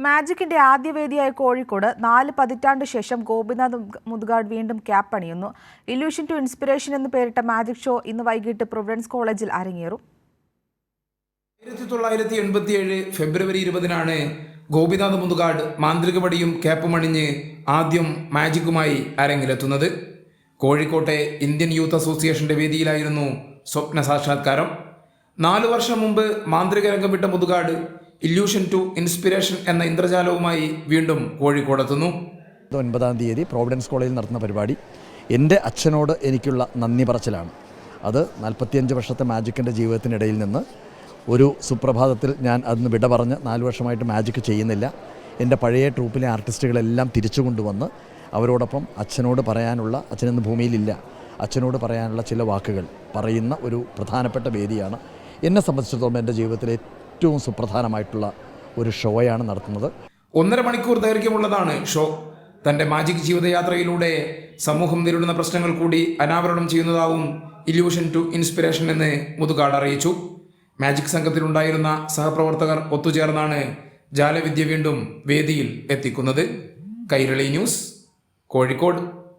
മാജിക്കിന്റെ ആദ്യ വേദിയായ കോഴിക്കോട് നാല് പതിറ്റാണ്ട് ശേഷം ഗോപിനാഥ് മുതുകാട് വീണ്ടും ക്യാപ്പ് അണിയുന്നു. ഇല്യൂഷൻ ടു ഇൻസ്പിറേഷൻ എന്ന് പേരിട്ട മാജിക് ഷോ ഇന്ന് വൈകിട്ട് പ്രൊവിഡൻസ് കോളേജിൽ അരങ്ങേറും. ആയിരത്തി തൊള്ളായിരത്തി എൺപത്തിയേഴ് ഫെബ്രുവരി ഇരുപതിനാണ് ഗോപിനാഥ് മുതുകാട് മാന്ത്രികപടിയും ക്യാപ്പുമണിഞ്ഞ് ആദ്യം മാജിക്കുമായി അരങ്ങിലെത്തുന്നത്. കോഴിക്കോട്ടെ ഇന്ത്യൻ യൂത്ത് അസോസിയേഷന്റെ വേദിയിലായിരുന്നു സ്വപ്ന സാക്ഷാത്കാരം. നാലു വർഷം മുമ്പ് മാന്ത്രിക രംഗം വിട്ട മുതുകാട് ഇല്യൂഷൻ ടു ഇൻസ്പിറേഷൻ എന്ന ഇന്ദ്രജാലവുമായി വീണ്ടും കോഴിക്കോടെത്തുന്നു ഒൻപതാം തീയതി പ്രോവിഡൻസ് കോളേജിൽ നടത്തുന്ന പരിപാടി. എന്റെ അച്ഛനോട് എനിക്കുള്ള നന്ദി പറച്ചിലാണ്. അത് നാൽപ്പത്തിയഞ്ച് വർഷത്തെ മാജിക്കിന്റെ ജീവിതത്തിനിടയിൽ നിന്ന് ഒരു സുപ്രഭാതത്തിൽ ഞാൻ അതിന് വിട പറഞ്ഞ് നാല് വർഷമായിട്ട് മാജിക് ചെയ്യുന്നില്ല. എന്റെ പഴയ ട്രൂപ്പിലെ ആർട്ടിസ്റ്റുകളെല്ലാം തിരിച്ചു കൊണ്ടുവന്ന് അവരോടൊപ്പം അച്ഛനോട് പറയാനുള്ള അച്ഛനൊന്നും ഭൂമിയിലില്ല. അച്ഛനോട് പറയാനുള്ള ചില വാക്കുകൾ പറയുന്ന ഒരു പ്രധാനപ്പെട്ട വേദിയാണ്. എന്നെ സംബന്ധിച്ചിടത്തോളം എന്റെ ജീവിതത്തിലെ ഏറ്റവും സുപ്രധാനമായിട്ടുള്ള ഒരു ഷോയാണ് നടത്തുന്നത്. ഒന്നര മണിക്കൂർ ദൈർഘ്യമുള്ളതാണ് ഷോ. തന്റെ മാജിക് ജീവിതയാത്രയിലൂടെ സമൂഹം നേരിടുന്ന പ്രശ്നങ്ങൾ കൂടി അനാവരണം ചെയ്യുന്നതാവും ഇല്യൂഷൻ ടു ഇൻസ്പിറേഷൻ എന്ന് മുതുകാട് അറിയിച്ചു. മാജിക് സംഘത്തിലുണ്ടായിരുന്ന സഹപ്രവർത്തകർ ഒത്തുചേർന്നാണ് ജാലവിദ്യ വീണ്ടും വേദിയിൽ എത്തിക്കുന്നത്. കൈരളി ന്യൂസ് കോഴിക്കോട്.